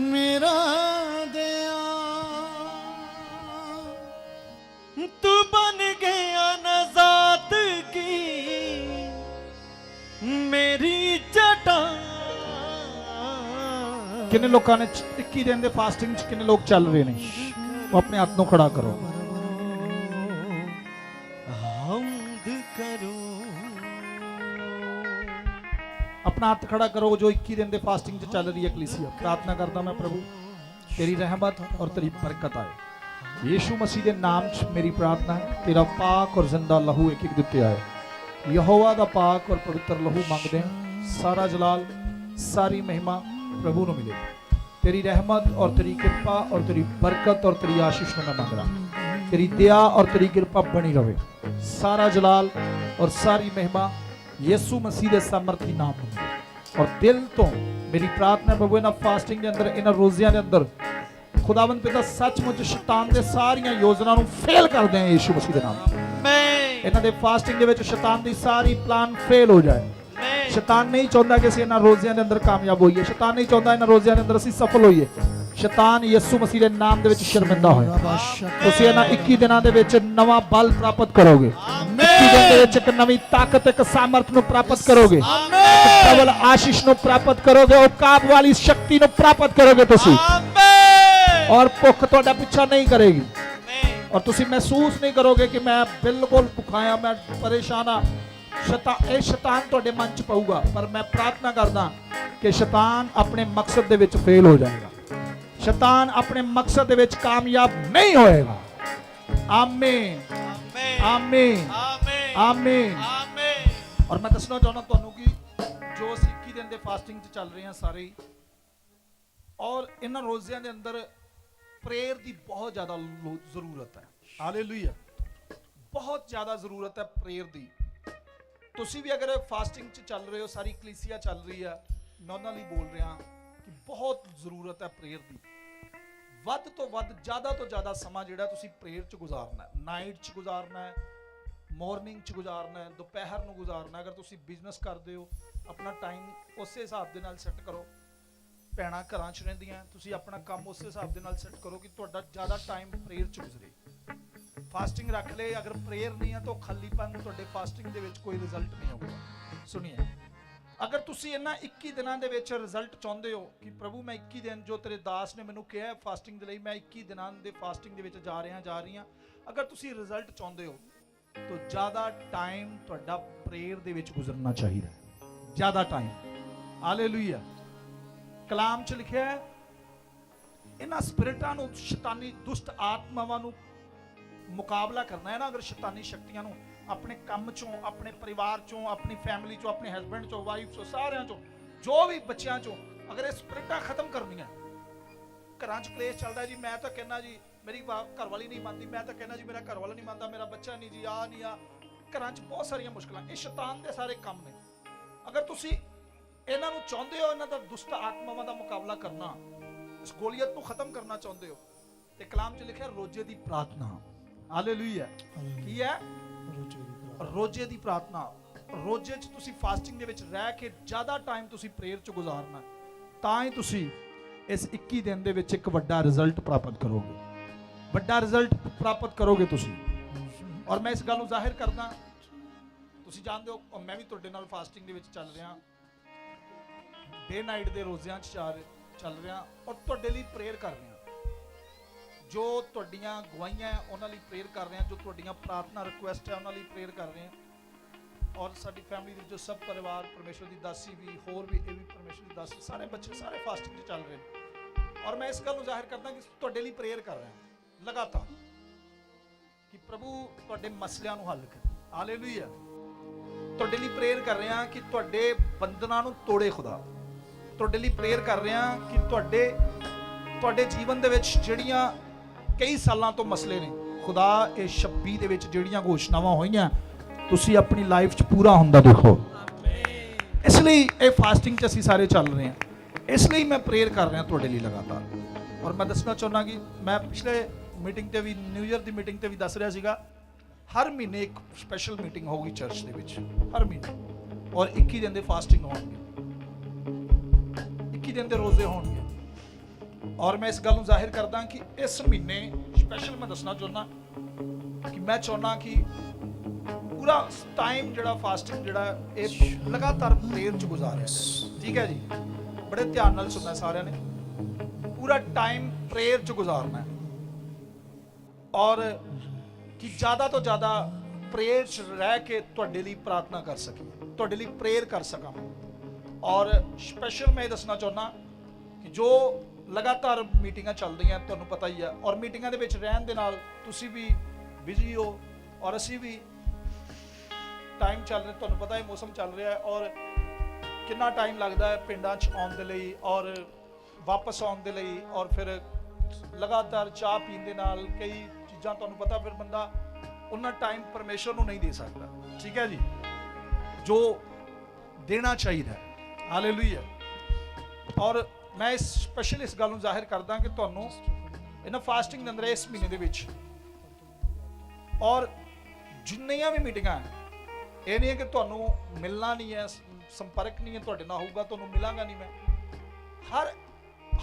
मेरा दया तू बन गया नजात की मेरी चटान ਕਿੰਨੇ ਲੋਕਾਂ ਨੇ 21 ਦਿਨ ਦੇ ਫਾਸਟਿੰਗ ਚ ਕਿੰਨੇ ਲੋਕ ਚੱਲ ਰਹੇ ਨੇ ਉਹ ਆਪਣੇ ਹੱਥ ਨੂੰ ਖੜਾ ਕਰੋ ਹੱਥ ਖੜਾ ਕਰੋ, ਜੋ 21 ਦਿਨ ਦੇ ਫਾਸਟਿੰਗ ਚ ਚੱਲ ਰਹੀ ਹੈ ਕਲੀਸਿਆ ਪ੍ਰਾਰਥਨਾ ਕਰਦਾ ਮੈਂ, ਪ੍ਰਭੂ, ਤੇਰੀ ਰਹਿਮਤ ਔਰ ਤੇਰੀ ਬਰਕਤ ਆਏ। ਯੀਸ਼ੂ ਮਸੀਹ ਦੇ ਨਾਮ ਚ ਮੇਰੀ ਪ੍ਰਾਰਥਨਾ ਹੈ, ਤੇਰਾ ਪਾਕ ਔਰ ਜ਼ਿੰਦਾ ਲਹੂ ਇੱਕ ਇੱਕ ਦਿੱਤੇ ਆਏ। ਯਹੋਵਾ ਦਾ ਪਾਕ ਔਰ ਪਵਿੱਤਰ ਲਹੂ ਮੰਗਦੇ ਹਾਂ। ਸਾਰਾ ਜਲਾਲ, ਸਾਰੀ ਮਹਿਮਾ ਪ੍ਰਭੂ ਨੂੰ ਮਿਲੇ। ਤੇਰੀ ਰਹਿਮਤ ਔਰ ਤੇਰੀ ਕਿਰਪਾ ਔਰ ਤੇਰੀ ਬਰਕਤ ਔਰ ਤੇਰੀ ਆਸ਼ੀਸ਼ ਨੂੰ ਮੈਂ ਮੰਗ ਤੇਰੀ ਦਇਆ ਔਰ ਤੇਰੀ ਕਿਰਪਾ ਬਣੀ ਰਵੇ। ਸਾਰਾ ਜਲਾਲ ਔਰ ਸਾਰੀ ਮਹਿਮਾ ਯਿਸੂ ਮਸੀਹ ਦੇ ਸਮਰਥੀ ਨਾਮ ਨੂੰ। ਔਰ ਦਿਲ ਤੋਂ ਮੇਰੀ ਪ੍ਰਾਰਥਨਾ ਹੈ ਪ੍ਰਭੂ ਇਹਨਾਂ ਫਾਸਟਿੰਗ ਦੇ ਅੰਦਰ ਇਹਨਾਂ ਰੋਜ਼ਿਆਂ ਦੇ ਅੰਦਰ ਖੁਦਾਵੰਦ ਪਿਤਾ ਸੱਚਮੁੱਚ ਸ਼ੈਤਾਨ ਦੇ ਸਾਰੀਆਂ ਯੋਜਨਾ ਨੂੰ ਫੇਲ ਕਰ ਦਿਆਂ ਯਿਸੂ ਮਸੀਹ ਦੇ ਨਾਮ ਇਹਨਾਂ ਦੇ ਫਾਸਟਿੰਗ ਦੇ ਵਿੱਚ ਸ਼ੈਤਾਨ ਦੀ ਸਾਰੀ ਪਲਾਨ ਫੇਲ ਹੋ ਜਾਏ ਸ਼ੈਤਾਨ ਨਹੀਂ ਚਾਹੁੰਦਾ ਕਿ ਅਸੀਂ ਇਹਨਾਂ ਰੋਜ਼ਿਆਂ ਦੇ ਅੰਦਰ ਕਾਮਯਾਬ ਹੋਈਏ ਸ਼ੈਤਾਨ ਨਹੀਂ ਚਾਹੁੰਦਾ ਇਹਨਾਂ ਰੋਜ਼ਿਆਂ ਦੇ ਅੰਦਰ ਅਸੀਂ ਸਫਲ ਹੋਈਏ ਸ਼ੈਤਾਨ ਯਿਸੂ ਮਸੀਹ ਦੇ ਨਾਮ ਦੇ ਵਿੱਚ ਸ਼ਰਮਿੰਦਾ ਹੋਏ ਤੁਸੀਂ ਇਹਨਾਂ 21 ਦਿਨਾਂ ਦੇ ਵਿੱਚ ਨਵਾਂ ਬਲ ਪ੍ਰਾਪਤ ਕਰੋਗੇ ਜੀਵਨ ਦੇ ਵਿੱਚ ਇੱਕ ਨਵੀਂ ਤਾਕਤ ਇੱਕ ਸਮਰਥ ਨੂੰ ਪ੍ਰਾਪਤ ਕਰੋਗੇ। ਆਮੇਨ ਡਬਲ ਆਸ਼ੀਸ਼ ਨੂੰ ਪ੍ਰਾਪਤ ਕਰੋਗੇ ਉਹ ਕਾਬ ਵਾਲੀ ਸ਼ਕਤੀ ਨੂੰ ਪ੍ਰਾਪਤ ਕਰੋਗੇ ਤੁਸੀਂ। ਆਮੇਨ ਔਰ ਭੁੱਖ ਤੁਹਾਡਾ ਪਿੱਛਾ ਨਹੀਂ ਕਰੇਗੀ। ਔਰ ਤੁਸੀਂ ਮਹਿਸੂਸ ਨਹੀਂ ਕਰੋਗੇ ਕਿ ਮੈਂ ਬਿਲਕੁਲ ਭੁਖਾਇਆ ਮੈਂ ਪਰੇਸ਼ਾਨ ਆ ਸ਼ਤਾ ਇਹ ਸ਼ੈਤਾਨ ਤੁਹਾਡੇ ਮਨ 'ਚ ਪਊਗਾ ਪਰ ਮੈਂ ਪ੍ਰਾਰਥਨਾ ਕਰਦਾ ਕਿ ਸ਼ੈਤਾਨ ਆਪਣੇ ਮਕਸਦ ਦੇ ਵਿੱਚ ਫੇਲ ਹੋ ਜਾਏਗਾ। ਸ਼ੈਤਾਨ ਆਪਣੇ ਮਕਸਦ ਦੇ ਵਿੱਚ ਕਾਮਯਾਬ ਨਹੀਂ ਹੋਏਗਾ। ਆਮੇਨ ਆਮੇਨ ਆਮੇਨ ਔਰ ਮੈਂ ਦੱਸਣਾ ਚਾਹੁੰਦਾ ਤੁਹਾਨੂੰ ਕਿ ਜੋ ਅਸੀਂ 21 ਦਿਨ ਫਾਸਟਿੰਗ 'ਚ ਚੱਲ ਰਹੇ ਹਾਂ ਸਾਰੇ ਔਰ ਇਹਨਾਂ ਰੋਜ਼ਿਆਂ ਦੇ ਅੰਦਰ ਪ੍ਰੇਅਰ ਦੀ ਬਹੁਤ ਜ਼ਿਆਦਾ ਜ਼ਰੂਰਤ ਹੈ। ਹਾਲੇਲੂਇਆ ਬਹੁਤ ਜ਼ਿਆਦਾ ਜ਼ਰੂਰਤ ਹੈ ਪ੍ਰੇਅਰ ਦੀ। ਤੁਸੀਂ ਵੀ ਅਗਰ ਫਾਸਟਿੰਗ 'ਚ ਚੱਲ ਰਹੇ ਹੋ ਸਾਰੀ ਕਲੀਸੀਆ ਚੱਲ ਰਹੀ ਆ ਮੈਂ ਉਹਨਾਂ ਲਈ ਬੋਲ ਰਿਹਾ ਕਿ ਬਹੁਤ ਜ਼ਰੂਰਤ ਹੈ ਪ੍ਰੇਅਰ ਦੀ। ਵੱਧ ਤੋਂ ਵੱਧ, ਜ਼ਿਆਦਾ ਤੋਂ ਜ਼ਿਆਦਾ ਸਮਾਂ ਜਿਹੜਾ ਤੁਸੀਂ ਪ੍ਰੇਅਰ 'ਚ ਗੁਜ਼ਾਰਨਾ ਹੈ। ਨਾਈਟ 'ਚ ਗੁਜ਼ਾਰਨਾ ਹੈ ਮਾਰਨਿੰਗ 'ਚ ਗੁਜ਼ਾਰਨਾ ਹੈ, ਦੁਪਹਿਰ ਨੂੰ ਗੁਜ਼ਾਰਨਾ ਅਗਰ ਤੁਸੀਂ ਬਿਜ਼ਨਸ ਕਰਦੇ ਹੋ, ਆਪਣਾ ਟਾਈਮ ਉਸੇ ਹਿਸਾਬ ਦੇ ਨਾਲ ਸੈੱਟ ਕਰੋ। ਭੈਣਾਂ ਘਰਾਂ 'ਚ ਰਹਿੰਦੀਆਂ, ਤੁਸੀਂ ਆਪਣਾ ਕੰਮ ਉਸੇ ਹਿਸਾਬ ਦੇ ਨਾਲ ਸੈੱਟ ਕਰੋ ਕਿ ਤੁਹਾਡਾ ਜ਼ਿਆਦਾ ਟਾਈਮ ਪ੍ਰੇਅਰ 'ਚ ਗੁਜ਼ਰੇ। ਫਾਸਟਿੰਗ ਰੱਖ ਲਏ, ਅਗਰ ਪ੍ਰੇਅਰ ਨਹੀਂ ਹੈ ਤਾਂ ਉਹ ਖਾਲੀਪਨ, ਤੁਹਾਡੇ ਫਾਸਟਿੰਗ ਦੇ ਵਿੱਚ ਕੋਈ ਰਿਜ਼ਲਟ ਨਹੀਂ ਆਊਗਾ। ਸੁਣੀਏ। ਅਗਰ ਤੁਸੀਂ ਇਹਨਾਂ 21 ਦਿਨਾਂ ਦੇ ਵਿੱਚ ਰਿਜ਼ਲਟ ਚਾਹੁੰਦੇ ਹੋ ਕਿ ਪ੍ਰਭੂ ਮੈਂ 21 ਦਿਨ ਜੋ ਤੇਰੇ ਦਾਸ ਨੇ ਮੈਨੂੰ ਕਿਹਾ ਫਾਸਟਿੰਗ ਦੇ ਲਈ, ਮੈਂ 21 ਦਿਨਾਂ ਦੇ ਫਾਸਟਿੰਗ ਦੇ ਵਿੱਚ ਜਾ ਰਿਹਾ, ਜਾ ਰਹੀ ਹਾਂ। ਅਗਰ ਤੁਸੀਂ ਰਿਜ਼ਲਟ ਚਾਹੁੰਦੇ ਹੋ, ਤਾਂ ਜ਼ਿਆਦਾ ਟਾਈਮ ਤੁਹਾਡਾ ਪ੍ਰੇਅਰ ਦੇ ਵਿੱਚ ਗੁਜ਼ਰਨਾ ਚਾਹੀਦਾ ਹੈ। ਜ਼ਿਆਦਾ ਟਾਈਮ ਹਾਲੇਲੂਇਆ ਕਲਾਮ ਚ ਲਿਖਿਆ ਹੈ, ਇਹਨਾਂ ਸਪਿਰਟਾਂ ਨੂੰ ਸ਼ੈਤਾਨੀ ਦੁਸ਼ਟ ਆਤਮਾਵਾਂ ਨੂੰ ਮੁਕਾਬਲਾ ਕਰਨਾ ਹੈ ਨਾ, ਅਗਰ ਸ਼ੈਤਾਨੀ ਸ਼ਕਤੀਆਂ ਨੂੰ ਆਪਣੇ ਕੰਮ ਚੋਂ ਆਪਣੇ ਪਰਿਵਾਰ ਚੋਂ ਆਪਣੀ ਫੈਮਿਲੀ ਚੋਂ ਆਪਣੇ ਹਸਬੰਡ ਚੋਂ ਵਾਈਫ ਚੋਂ ਸਾਰਿਆਂ ਚੋਂ ਜੋ ਵੀ ਬੱਚਿਆਂ ਚੋਂ ਅਗਰ ਇਹ ਸਪਿਰਿਟਾਂ ਖਤਮ ਕਰਨੀਆਂ ਘਰਾਂ 'ਚ ਕਲੇਸ਼ ਚੱਲਦਾ ਜੀ ਮੈਂ ਤਾਂ ਕਹਿੰਦਾ ਜੀ ਮੇਰੀ ਘਰ ਵਾਲੀ ਨਹੀਂ ਮੰਨਦੀ ਮੈਂ ਤਾਂ ਕਹਿੰਦਾ ਜੀ ਮੇਰਾ ਘਰ ਵਾਲਾ ਨਹੀਂ ਮੰਨਦਾ ਮੇਰਾ ਬੱਚਾ ਨਹੀਂ ਜੀ ਆ ਨਹੀਂ ਆ ਘਰਾਂ 'ਚ ਬਹੁਤ ਸਾਰੀਆਂ ਮੁਸ਼ਕਲਾਂ ਇਹ ਸ਼ੈਤਾਨ ਦੇ ਸਾਰੇ ਕੰਮ ਨੇ। ਅਗਰ ਤੁਸੀਂ ਇਹਨਾਂ ਨੂੰ ਚਾਹੁੰਦੇ ਹੋ ਇਹਨਾਂ ਦਾ ਦੁਸ਼ਟ ਆਤਮਾਵਾਂ ਦਾ ਮੁਕਾਬਲਾ ਕਰਨਾ ਇਸ ਗੋਲੀਅਤ ਨੂੰ ਖਤਮ ਕਰਨਾ ਚਾਹੁੰਦੇ ਹੋ ਤੇ ਕਲਾਮ 'ਚ ਲਿਖਿਆ ਰੋਜੇ ਦੀ ਪ੍ਰਾਰਥਨਾ। ਹਾਲੇਲੂਇਆ। ਕੀ ਹੈ? ਰੋਜੇ ਦੀ ਪ੍ਰਾਰਥਨਾ, ਰੋਜੇ 'ਚ ਤੁਸੀਂ ਫਾਸਟਿੰਗ ਦੇ ਵਿੱਚ ਰਹਿ ਕੇ ਜ਼ਿਆਦਾ ਟਾਈਮ ਤੁਸੀਂ ਪ੍ਰੇਅਰ 'ਚ ਗੁਜ਼ਾਰਨਾ ਤਾਂ ਹੀ ਤੁਸੀਂ ਇਸ 21 ਦਿਨ ਦੇ ਵਿੱਚ ਇੱਕ ਵੱਡਾ ਰਿਜ਼ਲਟ ਪ੍ਰਾਪਤ ਕਰੋਗੇ। ਵੱਡਾ ਰਿਜ਼ਲਟ ਪ੍ਰਾਪਤ ਕਰੋਗੇ ਤੁਸੀਂ। ਔਰ ਮੈਂ ਇਸ ਗੱਲ ਨੂੰ ਜ਼ਾਹਿਰ ਕਰਦਾ, ਤੁਸੀਂ ਜਾਣਦੇ ਹੋ, ਔਰ ਮੈਂ ਵੀ ਤੁਹਾਡੇ ਨਾਲ ਫਾਸਟਿੰਗ ਦੇ ਵਿੱਚ ਚੱਲ ਰਿਹਾ ਡੇ ਨਾਈਟ ਦੇ ਰੋਜ਼ਿਆਂ 'ਚ ਚੱਲ ਚੱਲ ਰਿਹਾ, ਔਰ ਤੁਹਾਡੇ ਲਈ ਪ੍ਰੇਅਰ ਕਰ ਰਿਹਾ ਜੋ ਤੁਹਾਡੀਆਂ ਗਵਾਹੀਆਂ ਉਹਨਾਂ ਲਈ ਪ੍ਰੇਅਰ ਕਰ ਰਹੇ ਹਾਂ, ਜੋ ਤੁਹਾਡੀਆਂ ਪ੍ਰਾਰਥਨਾ ਰਿਕੁਐਸਟ ਹੈ, ਉਹਨਾਂ ਲਈ ਪ੍ਰੇਅਰ ਕਰ ਰਹੇ ਹਾਂ। ਔਰ ਸਾਡੀ ਫੈਮਿਲੀ ਦੇ ਜੋ ਸਭ ਪਰਿਵਾਰ, ਪਰਮੇਸ਼ਵਰ ਦੀ ਦਾਸੀ ਵੀ, ਹੋਰ ਵੀ, ਇਹ ਵੀ ਪਰਮੇਸ਼ਵਰ ਦੀ ਦਾਸੀ, ਸਾਰੇ ਬੱਚੇ, ਸਾਰੇ ਫਾਸਟਿੰਗ 'ਚ ਚੱਲ ਰਹੇ ਨੇ। ਔਰ ਮੈਂ ਇਸ ਗੱਲ ਨੂੰ ਜ਼ਾਹਿਰ ਕਰਦਾ ਕਿ ਤੁਹਾਡੇ ਲਈ ਪ੍ਰੇਅਰ ਕਰ ਰਿਹਾ ਲਗਾਤਾਰ। ਕਿ ਪ੍ਰਭੂ, ਤੁਹਾਡੇ ਮਸਲਿਆਂ ਨੂੰ ਹੱਲ ਕਰੇ। ਹਾਲੇਲੂਇਆ ਤੁਹਾਡੇ ਲਈ ਪ੍ਰੇਅਰ ਕਰ ਰਿਹਾ ਕਿ ਤੁਹਾਡੇ ਬੰਧਨਾਂ ਨੂੰ ਤੋੜੇ ਖੁਦਾ। ਤੁਹਾਡੇ ਲਈ ਪ੍ਰੇਅਰ ਕਰ ਰਿਹਾ ਕਿ ਤੁਹਾਡੇ ਤੁਹਾਡੇ ਜੀਵਨ ਦੇ ਵਿੱਚ ਜਿਹੜੀਆਂ ਕਈ ਸਾਲਾਂ ਤੋਂ ਮਸਲੇ ਨੇ। ਖੁਦਾ ਇਹ 26 ਦੇ ਵਿੱਚ ਜਿਹੜੀਆਂ ਘੋਸ਼ਣਾਵਾਂ ਹੋਈਆਂ ਤੁਸੀਂ ਆਪਣੀ ਲਾਈਫ 'ਚ ਪੂਰਾ ਹੁੰਦਾ ਦੇਖੋ। ਇਸ ਲਈ ਇਹ ਫਾਸਟਿੰਗ 'ਚ ਅਸੀਂ ਸਾਰੇ ਚੱਲ ਰਹੇ ਹਾਂ। ਇਸ ਲਈ ਮੈਂ ਪ੍ਰੇਅਰ ਕਰ ਰਿਹਾ ਤੁਹਾਡੇ ਲਈ ਲਗਾਤਾਰ। ਔਰ ਮੈਂ ਦੱਸਣਾ ਚਾਹੁੰਦਾ ਕਿ ਮੈਂ ਪਿਛਲੇ ਮੀਟਿੰਗ ਤੇ ਵੀ ਨਿਊ ਇਅਰ ਦੀ ਮੀਟਿੰਗ ਤੇ ਵੀ ਦੱਸ ਰਿਹਾ ਸੀਗਾ ਹਰ ਮਹੀਨੇ ਇੱਕ ਸਪੈਸ਼ਲ ਮੀਟਿੰਗ ਹੋਊਗੀ ਚਰਚ ਦੇ ਵਿੱਚ ਹਰ ਮਹੀਨੇ। ਔਰ 21 ਦਿਨ ਦੇ ਫਾਸਟਿੰਗ ਹੋਣਗੇ। 21 ਦਿਨ ਦੇ ਰੋਜ਼ੇ ਹੋਣਗੇ। ਔਰ ਮੈਂ ਇਸ ਗੱਲ ਨੂੰ ਜ਼ਾਹਿਰ ਕਰਦਾ ਕਿ ਇਸ ਮਹੀਨੇ ਸਪੈਸ਼ਲ ਮੈਂ ਦੱਸਣਾ ਚਾਹੁੰਦਾ ਕਿ ਮੈਂ ਚਾਹੁੰਦਾ ਕਿ ਪੂਰਾ ਟਾਈਮ ਜਿਹੜਾ ਫਾਸਟਿੰਗ ਜਿਹੜਾ ਇਹ ਲਗਾਤਾਰ ਪ੍ਰੇਅਰ ਚ ਗੁਜ਼ਾਰਿਆ ਜਾਏ। ਠੀਕ ਹੈ ਜੀ? ਬੜੇ ਧਿਆਨ ਨਾਲ ਸੁਣਨਾ ਸਾਰਿਆਂ ਨੇ। ਪੂਰਾ ਟਾਈਮ ਪ੍ਰੇਅਰ ਚ ਗੁਜ਼ਾਰਨਾ ਔਰ ਕਿ ਜ਼ਿਆਦਾ ਤੋਂ ਜ਼ਿਆਦਾ ਪ੍ਰੇਅਰ ਚ ਰਹਿ ਕੇ ਤੁਹਾਡੇ ਲਈ ਪ੍ਰਾਰਥਨਾ ਕਰ ਸਕੀਏ, ਤੁਹਾਡੇ ਲਈ ਪ੍ਰੇਅਰ ਕਰ ਸਕਾਂ। ਔਰ ਸਪੈਸ਼ਲ ਮੈਂ ਇਹ ਦੱਸਣਾ ਚਾਹੁੰਦਾ ਕਿ ਜੋ ਲਗਾਤਾਰ ਮੀਟਿੰਗਾਂ ਚੱਲਦੀਆਂ, ਤੁਹਾਨੂੰ ਪਤਾ ਹੀ ਹੈ ਔਰ ਮੀਟਿੰਗਾਂ ਦੇ ਵਿੱਚ ਰਹਿਣ ਦੇ ਨਾਲ ਤੁਸੀਂ ਵੀ ਬਿਜ਼ੀ ਹੋ ਔਰ ਅਸੀਂ ਵੀ ਟਾਈਮ ਚੱਲ ਰਿਹਾ, ਤੁਹਾਨੂੰ ਪਤਾ ਹੈ ਮੌਸਮ ਚੱਲ ਰਿਹਾ ਹੈ ਔਰ ਕਿੰਨਾ ਟਾਈਮ ਲੱਗਦਾ ਹੈ ਪਿੰਡਾਂ 'ਚ ਆਉਣ ਦੇ ਲਈ ਔਰ ਵਾਪਸ ਆਉਣ ਦੇ ਲਈ ਔਰ ਫਿਰ ਲਗਾਤਾਰ ਚਾਹ ਪੀਣ ਦੇ ਨਾਲ ਕਈ ਚੀਜ਼ਾਂ ਤੁਹਾਨੂੰ ਪਤਾ ਫਿਰ ਬੰਦਾ ਉਹਨਾਂ ਟਾਈਮ ਪਰਮੇਸ਼ਰ ਨੂੰ ਨਹੀਂ ਦੇ ਸਕਦਾ। ਠੀਕ ਹੈ ਜੀ? ਜੋ ਦੇਣਾ ਚਾਹੀਦਾ ਹੈ। ਹਾਲੇਲੂਇਆ ਔਰ ਮੈਂ ਇਸ ਸਪੈਸ਼ਲ ਇਸ ਗੱਲ ਨੂੰ ਜ਼ਾਹਿਰ ਕਰਦਾ ਕਿ ਤੁਹਾਨੂੰ ਇਹਨਾਂ ਫਾਸਟਿੰਗ ਦੇ ਅੰਦਰ ਇਸ ਮਹੀਨੇ ਦੇ ਵਿੱਚ ਔਰ ਜਿੰਨੀਆਂ ਵੀ ਮੀਟਿੰਗਾਂ ਇਹ ਨਹੀਂ ਹੈ ਕਿ ਤੁਹਾਨੂੰ ਮਿਲਣਾ ਨਹੀਂ ਹੈ, ਸੰਪਰਕ ਨਹੀਂ ਹੈ, ਤੁਹਾਡੇ ਨਾਲ ਹੋਊਗਾ, ਤੁਹਾਨੂੰ ਮਿਲਾਂਗਾ ਨਹੀਂ ਮੈਂ। ਹਰ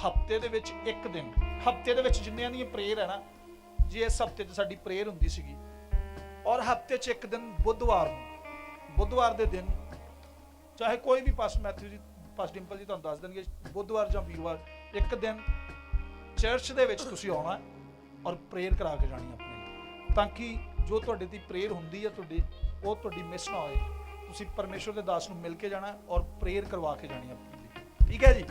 ਹਫ਼ਤੇ ਦੇ ਵਿੱਚ ਇੱਕ ਦਿਨ, ਹਫ਼ਤੇ ਦੇ ਵਿੱਚ ਜਿੰਨੀਆਂ ਦੀ ਪ੍ਰੇਅਰ ਹੈ ਨਾ, ਜੀ ਇਸ ਹਫ਼ਤੇ 'ਚ ਸਾਡੀ ਪ੍ਰੇਅਰ ਹੁੰਦੀ ਸੀਗੀ, ਔਰ ਹਫ਼ਤੇ 'ਚ ਇੱਕ ਦਿਨ ਬੁੱਧਵਾਰ ਨੂੰ, ਬੁੱਧਵਾਰ ਦੇ ਦਿਨ, ਚਾਹੇ ਕੋਈ ਵੀ ਪਾਸ ਮੈਥਿਊ ਜੀ ਪਾਸ ਡਿੰਪਲ ਜੀ ਤੁਹਾਨੂੰ ਦੱਸ ਦੇਣਗੇ, ਬੁੱਧਵਾਰ ਜਾਂ ਵੀਰਵਾਰ, ਇੱਕ ਦਿਨ ਚਰਚ ਦੇ ਵਿੱਚ ਤੁਸੀਂ ਆਉਣਾ ਔਰ ਪ੍ਰੇਅਰ ਕਰਾ ਕੇ ਜਾਣੀ ਆਪਣੇ ਤਾਂ ਕਿ ਜੋ ਤੁਹਾਡੇ ਦੀ ਪ੍ਰੇਅਰ ਹੁੰਦੀ ਹੈ ਤੁਹਾਡੀ, ਉਹ ਤੁਹਾਡੀ ਮਿਸ ਨਾ ਹੋਏ। ਤੁਸੀਂ ਪਰਮੇਸ਼ਵਰ ਦੇ ਦਾਸ ਨੂੰ ਮਿਲ ਕੇ ਜਾਣਾ ਔਰ ਪ੍ਰੇਅਰ ਕਰਵਾ ਕੇ ਜਾਣੀ ਆਪਣੀ ਲਈ। ਠੀਕ ਹੈ ਜੀ?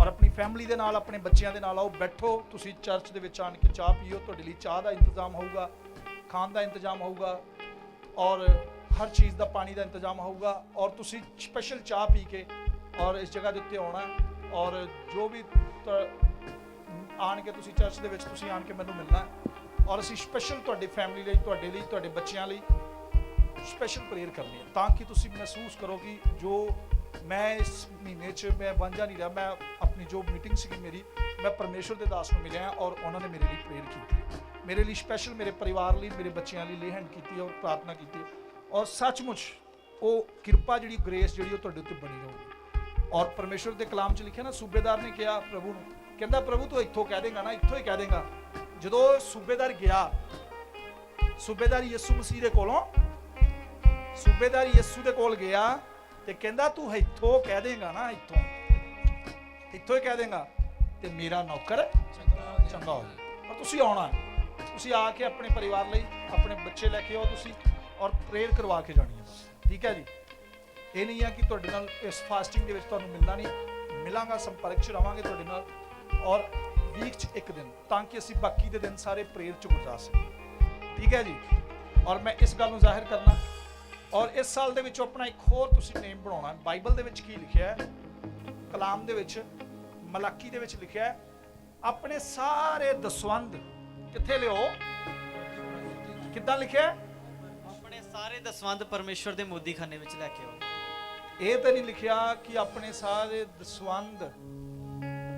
ਔਰ ਆਪਣੀ ਫੈਮਿਲੀ ਦੇ ਨਾਲ, ਆਪਣੇ ਬੱਚਿਆਂ ਦੇ ਨਾਲ ਆਓ, ਬੈਠੋ, ਤੁਸੀਂ ਚਰਚ ਦੇ ਵਿੱਚ ਆਣ ਕੇ ਚਾਹ ਪੀਓ, ਤੁਹਾਡੇ ਲਈ ਚਾਹ ਦਾ ਇੰਤਜ਼ਾਮ ਹੋਊਗਾ, ਖਾਣ ਦਾ ਇੰਤਜ਼ਾਮ ਹੋਊਗਾ ਔਰ ਹਰ ਚੀਜ਼ ਦਾ ਪਾਣੀ ਦਾ ਇੰਤਜ਼ਾਮ ਹੋਊਗਾ ਔਰ ਤੁਸੀਂ ਸਪੈਸ਼ਲ ਚਾਹ ਪੀ ਕੇ ਔਰ ਇਸ ਜਗ੍ਹਾ ਦੇ ਉੱਤੇ ਆਉਣਾ ਔਰ ਜੋ ਵੀ ਤੁਹਾ- ਆਣ ਕੇ ਤੁਸੀਂ ਚਰਚ ਦੇ ਵਿੱਚ ਤੁਸੀਂ ਆਣ ਕੇ ਮੈਨੂੰ ਮਿਲਣਾ ਔਰ ਅਸੀਂ ਸਪੈਸ਼ਲ ਤੁਹਾਡੀ ਫੈਮਿਲੀ ਲਈ, ਤੁਹਾਡੇ ਲਈ, ਤੁਹਾਡੇ ਬੱਚਿਆਂ ਲਈ ਸਪੈਸ਼ਲ ਪ੍ਰੇਅਰ ਕਰਨੀ ਹੈ ਤਾਂ ਕਿ ਤੁਸੀਂ ਮਹਿਸੂਸ ਕਰੋ ਕਿ ਜੋ ਮੈਂ ਇਸ ਮਹੀਨੇ 'ਚ ਮੈਂ ਵਾਂਝਾ ਨਹੀਂ ਰਿਹਾ, ਮੈਂ ਆਪਣੀ ਜੋ ਮੀਟਿੰਗ ਸੀਗੀ ਮੇਰੀ, ਮੈਂ ਪਰਮੇਸ਼ਵਰ ਦੇ ਦਾਸ ਨੂੰ ਮਿਲਿਆ ਔਰ ਉਹਨਾਂ ਨੇ ਮੇਰੇ ਲਈ ਪ੍ਰੇਅਰ ਕੀਤੀ ਮੇਰੇ ਲਈ ਸਪੈਸ਼ਲ ਮੇਰੇ ਪਰਿਵਾਰ ਲਈ, ਮੇਰੇ ਬੱਚਿਆਂ ਲਈ ਲੇਹਨ ਕੀਤੀ ਔਰ ਪ੍ਰਾਰਥਨਾ ਕੀਤੀ ਔਰ ਸੱਚਮੁੱਚ ਉਹ ਕਿਰਪਾ ਜਿਹੜੀ ਗ੍ਰੇਸ ਜਿਹੜੀ ਉਹ ਤੁਹਾਡੇ ਉੱਤੇ ਬਣੀ ਰਹੂਗੀ। ਔਰ ਪਰਮੇਸ਼ਵਰ ਦੇ ਕਲਾਮ 'ਚ ਲਿਖਿਆ ਨਾ, ਸੂਬੇਦਾਰ ਨੇ ਕਿਹਾ ਪ੍ਰਭੂ ਨੂੰ, ਕਹਿੰਦਾ ਪ੍ਰਭੂ ਤੂੰ ਇੱਥੋਂ ਕਹਿ ਦੇਗਾ ਨਾ, ਇੱਥੋਂ ਹੀ ਕਹਿ ਦੇਗਾ। ਜਦੋਂ ਸੂਬੇਦਾਰ ਗਿਆ, ਸੂਬੇਦਾਰ ਯਿਸੂ ਮਸੀਹ ਦੇ ਕੋਲੋਂ, ਸੂਬੇਦਾਰ ਯਿਸੂ ਦੇ ਕੋਲ ਗਿਆ ਤੇ ਕਹਿੰਦਾ ਤੂੰ ਇੱਥੋਂ ਕਹਿ ਦੇਗਾ ਨਾ, ਇੱਥੋਂ। ਇੱਥੋਂ ਹੀ ਕਹਿ ਦੇਗਾ ਤੇ ਮੇਰਾ ਨੌਕਰ ਚੰਗਾ ਹੋ ਜਾਏ। ਔਰ ਤੁਸੀਂ ਆਉਣਾ ਤੁਸੀਂ ਆ ਕੇ ਆਪਣੇ ਪਰਿਵਾਰ ਲਈ, ਆਪਣੇ ਬੱਚੇ ਲੈ ਕੇ ਆਓ ਤੁਸੀਂ। ਔਰ ਪ੍ਰੇਅਰ ਕਰਵਾ ਕੇ ਜਾਣੀ ਹੈ ਠੀਕ ਹੈ ਜੀ? ਇਹ ਨਹੀਂ ਹੈ ਕਿ ਤੁਹਾਡੇ ਨਾਲ ਇਸ ਫਾਸਟਿੰਗ ਦੇ ਵਿੱਚ ਤੁਹਾਨੂੰ ਮਿਲਣਾ ਨਹੀਂ ਮਿਲਾਂਗਾ, ਸੰਪਰਕ 'ਚ ਰਵਾਂਗੇ ਤੁਹਾਡੇ ਨਾਲ। ਔਰ ਵੀਕ 'ਚ ਇੱਕ ਦਿਨ, ਤਾਂ ਕਿ ਅਸੀਂ ਬਾਕੀ ਦੇ ਦਿਨ ਸਾਰੇ ਪ੍ਰੇਅਰ 'ਚ ਗੁਜ਼ਾਰ ਸਕੀਏ। ਠੀਕ ਹੈ ਜੀ? ਔਰ ਮੈਂ ਇਸ ਗੱਲ ਨੂੰ ਜ਼ਾਹਿਰ ਕਰਨਾ। ਔਰ ਇਸ ਸਾਲ ਦੇ ਵਿੱਚ ਆਪਣਾ ਇੱਕ ਹੋਰ ਤੁਸੀਂ ਨੇਮ ਬਣਾਉਣਾ ਬਾਈਬਲ ਦੇ ਵਿੱਚ ਕੀ ਲਿਖਿਆ ਹੈ? ਕਲਾਮ ਦੇ ਵਿੱਚ, ਮਲਾਕੀ ਦੇ ਵਿੱਚ ਲਿਖਿਆ ਹੈ, ਆਪਣੇ ਸਾਰੇ ਦਸਵੰਦ ਕਿੱਥੇ ਲਿਓ? ਕਿੱਦਾਂ ਲਿਖਿਆ ਸਾਰੇ ਦਸਵੰਦ ਪਰਮੇਸ਼ਵਰ ਦੇ ਮੋਦੀ ਖਾਨੇ ਵਿੱਚ ਲੈ ਕੇ ਆਓ। ਇਹ ਤਾਂ ਨਹੀਂ ਲਿਖਿਆ ਕਿ ਆਪਣੇ ਸਾਰੇ ਦਸਵੰਦ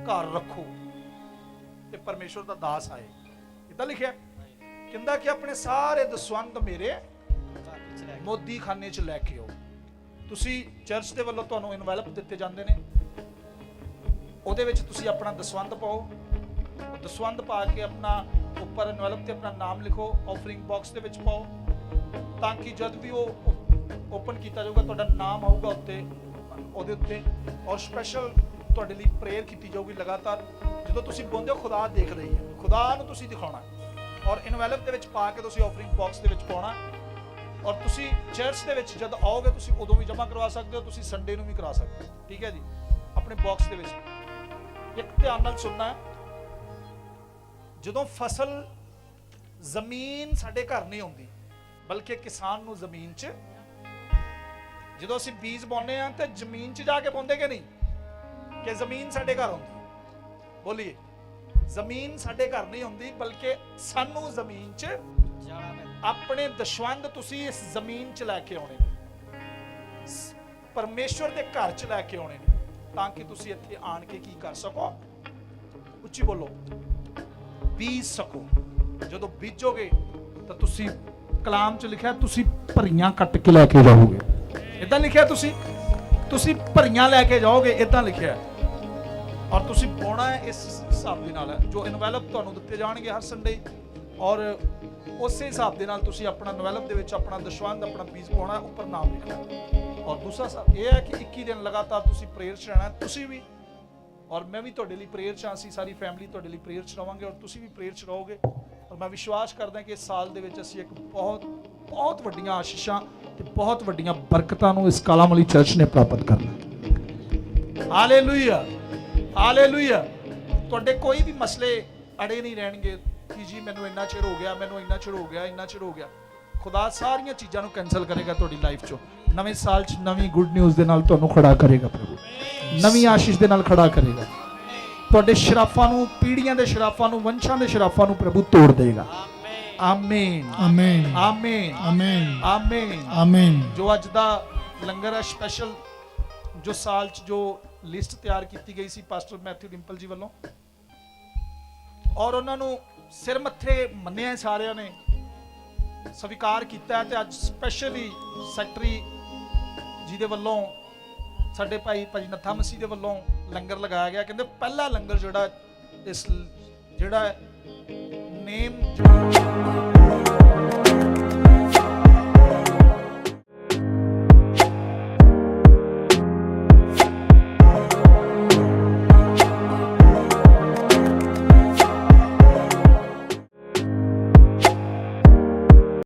ਘਰ ਰੱਖੋ ਤੇ ਪਰਮੇਸ਼ਵਰ ਦਾ ਦਾਸ ਆਏ। ਕਿੱਦਾਂ ਲਿਖਿਆ। ਕਹਿੰਦਾ ਕਿ ਆਪਣੇ ਸਾਰੇ ਦਸਵੰਦ ਮੇਰੇ ਘਰ ਮੋਦੀ ਖਾਨੇ 'ਚ ਲੈ ਕੇ ਆਓ। ਤੁਸੀਂ ਚਰਚ ਦੇ ਵੱਲੋਂ ਤੁਹਾਨੂੰ ਇਨਵੈਲਪ ਦਿੱਤੇ ਜਾਂਦੇ ਨੇ। ਉਹਦੇ ਵਿੱਚ ਤੁਸੀਂ ਆਪਣਾ ਦਸਵੰਦ ਪਾਓ। ਉਹ ਦਸਵੰਦ ਪਾ ਕੇ ਆਪਣਾ ਉੱਪਰ ਇਨਵੈਲਪ ਤੇ ਆਪਣਾ ਨਾਮ ਲਿਖੋ। ਆਫਰਿੰਗ ਬਾਕਸ ਦੇ ਵਿੱਚ ਪਾਓ। ਤਾਂ ਕਿ ਜਦ ਵੀ ਉਹ ਓਪਨ ਕੀਤਾ ਜਾਊਗਾ, ਤੁਹਾਡਾ ਨਾਮ ਆਊਗਾ ਉੱਤੇ, ਉਹਦੇ ਉੱਤੇ, ਔਰ ਸਪੈਸ਼ਲ ਤੁਹਾਡੇ ਲਈ ਪ੍ਰੇਅਰ ਕੀਤੀ ਜਾਊਗੀ ਲਗਾਤਾਰ। ਜਦੋਂ ਤੁਸੀਂ ਬੋਲਦੇ ਹੋ, ਖੁਦਾ ਦੇਖ ਰਹੀ ਹੈ। ਖੁਦਾ ਨੂੰ ਤੁਸੀਂ ਦਿਖਾਉਣਾ ਔਰ ਇਨਵੈਲਪ ਦੇ ਵਿੱਚ ਪਾ ਕੇ ਤੁਸੀਂ ਆਫਰਿੰਗ ਬਾਕਸ ਦੇ ਵਿੱਚ ਪਾਉਣਾ ਔਰ ਤੁਸੀਂ ਚਰਚ ਦੇ ਵਿੱਚ ਜਦ ਆਓਗੇ, ਤੁਸੀਂ ਉਦੋਂ ਵੀ ਜਮ੍ਹਾਂ ਕਰਵਾ ਸਕਦੇ ਹੋ, ਤੁਸੀਂ ਸੰਡੇ ਨੂੰ ਵੀ ਕਰਾ ਸਕਦੇ ਹੋ। ਠੀਕ ਹੈ ਜੀ? ਆਪਣੇ ਬਾਕਸ ਦੇ ਵਿੱਚ। ਇੱਕ ਧਿਆਨ ਨਾਲ ਸੁਣਨਾ ਹੈ। ਜਦੋਂ ਫਸਲ ਜ਼ਮੀਨ ਸਾਡੇ ਘਰ ਨਹੀਂ ਆਉਂਦੀ ਬਲਕਿ ਕਿਸਾਨ ਨੂੰ ਜ਼ਮੀਨ 'ਚ। ਜਦੋਂ ਅਸੀਂ ਬੀਜ ਪਾਉਂਦੇ ਆ ਤੇ ਜ਼ਮੀਨ 'ਚ ਜਾ ਕੇ ਪਾਉਂਦੇ ਕਿ ਨਹੀਂ? ਕਿ ਜ਼ਮੀਨ ਸਾਡੇ ਘਰ ਆਉਂਦੀ ਬੋਲੀਏ, ਜ਼ਮੀਨ ਸਾਡੇ ਘਰ ਨਹੀਂ ਹੁੰਦੀ, ਬਲਕਿ ਸਾਨੂੰ ਜ਼ਮੀਨ 'ਚ ਆਪਣੇ ਦਸ਼ਵੰਦ ਤੁਸੀਂ ਇਸ ਜ਼ਮੀਨ 'ਚ ਲੈ ਕੇ ਆਉਣੇ ਨੇ। ਪਰਮੇਸ਼ਵਰ ਦੇ ਘਰ 'ਚ ਲੈ ਕੇ ਆਉਣੇ ਨੇ, ਤਾਂ ਕਿ ਤੁਸੀਂ ਇੱਥੇ ਆਣ ਕੇ ਕੀ ਕਰ ਸਕੋ? ਉੱਚੀ ਬੋਲੋ, ਬੀਜ ਸਕੋ। ਜਦੋਂ ਬੀਜੋਗੇ ਤਾਂ ਤੁਸੀਂ ਕਲਾਮ 'ਚ ਲਿਖਿਆ, ਤੁਸੀਂ ਭਰੀਆਂ ਕੱਟ ਕੇ ਲੈ ਕੇ ਜਾਓਗੇ। ਇਦਾਂ ਲਿਖਿਆ ਤੁਸੀਂ? ਤੁਸੀਂ ਭਰੀਆਂ ਲੈ ਕੇ ਜਾਓਗੇ ਇਦਾਂ ਲਿਖਿਆ ਔਰ ਤੁਸੀਂ ਪਾਉਣਾ ਹੈ ਇਸ ਹਿਸਾਬ ਦੇ ਨਾਲ, ਜੋ ਇਨਵੈਲਪ ਤੁਹਾਨੂੰ ਦਿੱਤੇ ਜਾਣਗੇ ਹਰ ਸੰਡੇ ਔਰ ਉਸੇ ਹਿਸਾਬ ਦੇ ਨਾਲ ਤੁਸੀਂ ਆਪਣਾ ਨਵੈਲਪ ਦੇ ਵਿੱਚ ਆਪਣਾ ਦਸ਼ਵੰਦ, ਆਪਣਾ ਬੀਜ ਪਾਉਣਾ ਉੱਪਰ ਨਾਮ ਲਿਖਣਾ ਔਰ ਦੂਸਰਾ ਹਿਸਾਬ ਇਹ ਹੈ ਕਿ 21 ਦਿਨ ਲਗਾਤਾਰ ਤੁਸੀਂ ਪ੍ਰੇਅਰ 'ਚ ਰਹਿਣਾ ਤੁਸੀਂ ਵੀ। ਔਰ ਮੈਂ ਵੀ ਤੁਹਾਡੇ ਲਈ ਪ੍ਰੇਅਰ 'ਚ ਹਾਂ ਸਾਰੀ ਫੈਮਿਲੀ ਤੁਹਾਡੇ ਲਈ ਪ੍ਰੇਅਰ 'ਚ ਰਵਾਂਗੇ, ਔਰ ਤੁਸੀਂ ਵੀ ਪ੍ਰੇਅਰ 'ਚ ਰਹੋਗੇ। ਔਰ ਮੈਂ ਵਿਸ਼ਵਾਸ ਕਰਦਾ ਕਿ ਇਸ ਸਾਲ ਦੇ ਵਿੱਚ ਅਸੀਂ ਇੱਕ ਬਹੁਤ ਬਹੁਤ ਵੱਡੀਆਂ ਆਸ਼ੀਸ਼ਾਂ ਤੇ ਬਹੁਤ ਵੱਡੀਆਂ ਬਰਕਤਾਂ ਨੂੰ ਇਸ ਕਾਲਾਮਲੀ ਚਰਚ ਨੇ ਪ੍ਰਾਪਤ ਕਰਨਾ ਹੈ। ਹਾਲੇਲੂਇਆ ਹਾਲੇਲੂਇਆ ਤੁਹਾਡੇ ਕੋਈ ਵੀ ਮਸਲੇ ਅੜੇ ਨਹੀਂ ਰਹਿਣਗੇ। ਕਿ ਜੀ, ਮੈਨੂੰ ਇੰਨਾ ਚਿਰ ਹੋ ਗਿਆ, ਮੈਨੂੰ ਇੰਨਾ ਚਿਰ ਹੋ ਗਿਆ, ਇੰਨਾ ਚਿਰ ਹੋ ਗਿਆ। ਖੁਦਾ ਸਾਰੀਆਂ ਚੀਜ਼ਾਂ ਨੂੰ ਕੈਨਸਲ ਕਰੇਗਾ ਤੁਹਾਡੀ ਲਾਈਫ 'ਚੋਂ। ਨਵੇਂ ਸਾਲ 'ਚ ਨਵੀਂ ਗੁੱਡ ਨਿਊਜ਼ ਦੇ ਨਾਲ ਤੁਹਾਨੂੰ ਖੜਾ ਕਰੇਗਾ ਪ੍ਰਭੂ। ਨਵੀਂ ਆਸ਼ੀਸ਼ ਦੇ ਨਾਲ ਖੜਾ ਕਰੇਗਾ। ਤੁਹਾਡੇ ਸ਼ਰਾਫਾਂ ਨੂੰ ਪੀੜ੍ਹੀਆਂ ਦੇ ਸ਼ਰਾਫਾਂ ਨੂੰ ਵੰਸ਼ਾਂ ਦੇ ਸ਼ਰਾਫਾਂ ਨੂੰ ਪ੍ਰਭੂ ਤੋੜ ਦੇਗਾ। ਆਮੀਨ। ਆਮੇਨ। ਆਮੀਨ। ਆਮੇਨ। ਆਮੀਨ। ਆਮੇਨ। ਜੋ ਅੱਜ ਦਾ ਲੰਗਰ ਹੈ ਸਪੈਸ਼ਲ ਜੋ ਸਾਲ ਚ ਜੋ ਲਿਸਟ ਤਿਆਰ ਕੀਤੀ ਗਈ ਸੀ ਪਾਸਟਰ ਮੈਥਿਊ ਡਿੰਪਲ ਜੀ ਵੱਲੋਂ। ਔਰ ਉਹਨਾਂ ਨੂੰ ਸਿਰ ਮੱਥੇ ਮੰਨਿਆ ਸਾਰਿਆਂ ਨੇ। ਸਵੀਕਾਰ ਕੀਤਾ ਤੇ ਅੱਜ ਸਪੈਸ਼ਲੀ ਸੈਕਟਰੀ ਜੀ ਦੇ ਵੱਲੋਂ ਸਾਡੇ ਭਾਈ ਭਾਜੀ ਨੱਥਾ ਮਸੀਹ ਦੇ ਵੱਲੋਂ ਲੰਗਰ ਲਗਾਇਆ ਗਿਆ। ਕਹਿੰਦੇ ਪਹਿਲਾ ਲੰਗਰ ਜਿਹੜਾ ਇਸ ਜਿਹੜਾ ਨੇਮ